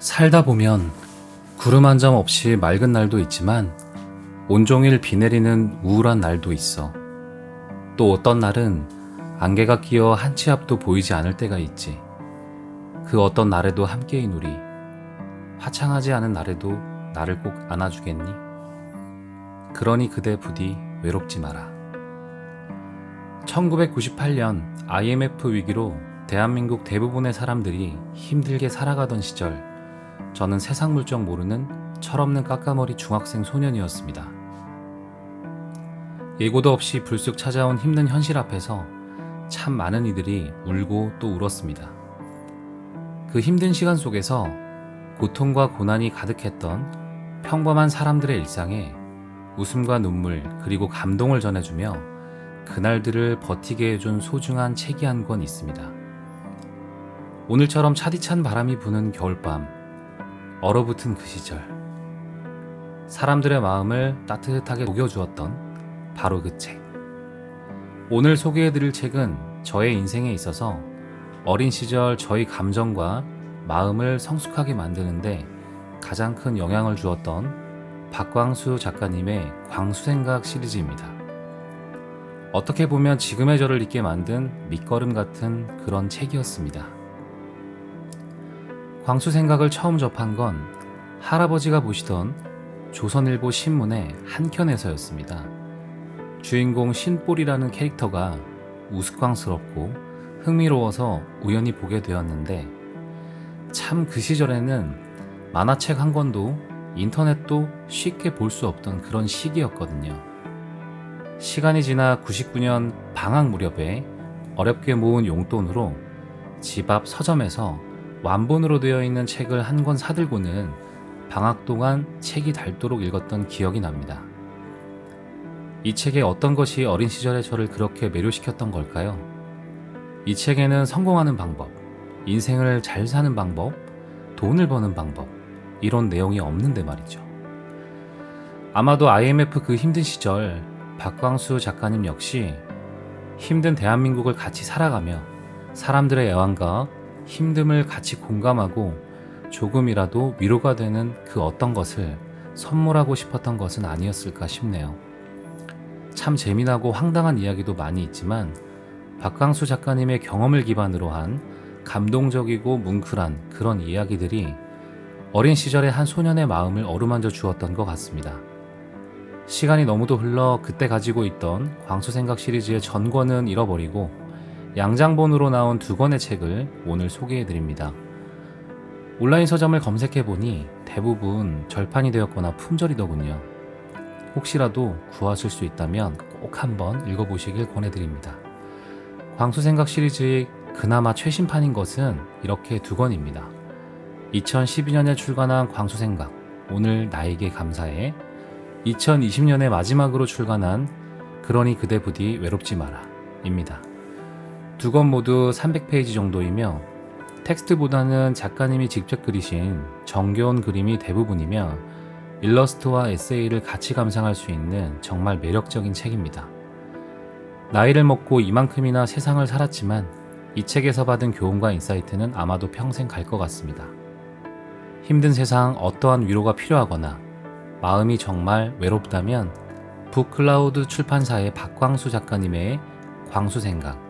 살다 보면 구름 한 점 없이 맑은 날도 있지만 온종일 비 내리는 우울한 날도 있어. 또 어떤 날은 안개가 끼어 한 치 앞도 보이지 않을 때가 있지. 그 어떤 날에도 함께인 우리. 화창하지 않은 날에도 나를 꼭 안아주겠니? 그러니 그대 부디 외롭지 마라. 1998년 IMF 위기로 대한민국 대부분의 사람들이 힘들게 살아가던 시절, 저는 세상 물정 모르는 철없는 까까머리 중학생 소년이었습니다. 예고도 없이 불쑥 찾아온 힘든 현실 앞에서 참 많은 이들이 울고 또 울었습니다. 그 힘든 시간 속에서 고통과 고난이 가득했던 평범한 사람들의 일상에 웃음과 눈물 그리고 감동을 전해주며 그날들을 버티게 해준 소중한 책이 한 권 있습니다. 오늘처럼 차디찬 바람이 부는 겨울밤, 얼어붙은 그 시절, 사람들의 마음을 따뜻하게 녹여주었던 바로 그 책. 오늘 소개해드릴 책은 저의 인생에 있어서 어린 시절 저희 감정과 마음을 성숙하게 만드는데 가장 큰 영향을 주었던 박광수 작가님의 광수생각 시리즈입니다. 어떻게 보면 지금의 저를 있게 만든 밑거름 같은 그런 책이었습니다. 광수 생각을 처음 접한 건 할아버지가 보시던 조선일보 신문의 한 켠에서였습니다. 주인공 신볼이라는 캐릭터가 우스꽝스럽고 흥미로워서 우연히 보게 되었는데 참 그 시절에는 만화책 한 권도 인터넷도 쉽게 볼 수 없던 그런 시기였거든요. 시간이 지나 99년 방학 무렵에 어렵게 모은 용돈으로 집 앞 서점에서 완본으로 되어 있는 책을 한 권 사들고는 방학 동안 책이 닳도록 읽었던 기억이 납니다. 이 책에 어떤 것이 어린 시절의 저를 그렇게 매료시켰던 걸까요? 이 책에는 성공하는 방법, 인생을 잘 사는 방법, 돈을 버는 방법, 이런 내용이 없는데 말이죠. 아마도 IMF 그 힘든 시절 박광수 작가님 역시 힘든 대한민국을 같이 살아가며 사람들의 애환과 힘듦을 같이 공감하고 조금이라도 위로가 되는 그 어떤 것을 선물하고 싶었던 것은 아니었을까 싶네요. 참 재미나고 황당한 이야기도 많이 있지만 박광수 작가님의 경험을 기반으로 한 감동적이고 뭉클한 그런 이야기들이 어린 시절의 한 소년의 마음을 어루만져 주었던 것 같습니다. 시간이 너무도 흘러 그때 가지고 있던 광수 생각 시리즈의 전권은 잃어버리고 양장본으로 나온 두 권의 책을 오늘 소개해 드립니다. 온라인 서점을 검색해 보니 대부분 절판이 되었거나 품절이더군요. 혹시라도 구하실 수 있다면 꼭 한번 읽어보시길 권해드립니다. 광수생각 시리즈의 그나마 최신판인 것은 이렇게 두 권입니다. 2012년에 출간한 광수생각, 오늘 나에게 감사해, 2020년에 마지막으로 출간한 그러니 그대 부디 외롭지 마라, 입니다. 두 권 모두 300페이지 정도이며 텍스트보다는 작가님이 직접 그리신 정겨운 그림이 대부분이며 일러스트와 에세이를 같이 감상할 수 있는 정말 매력적인 책입니다. 나이를 먹고 이만큼이나 세상을 살았지만 이 책에서 받은 교훈과 인사이트는 아마도 평생 갈 것 같습니다. 힘든 세상 어떠한 위로가 필요하거나 마음이 정말 외롭다면 북클라우드 출판사의 박광수 작가님의 광수 생각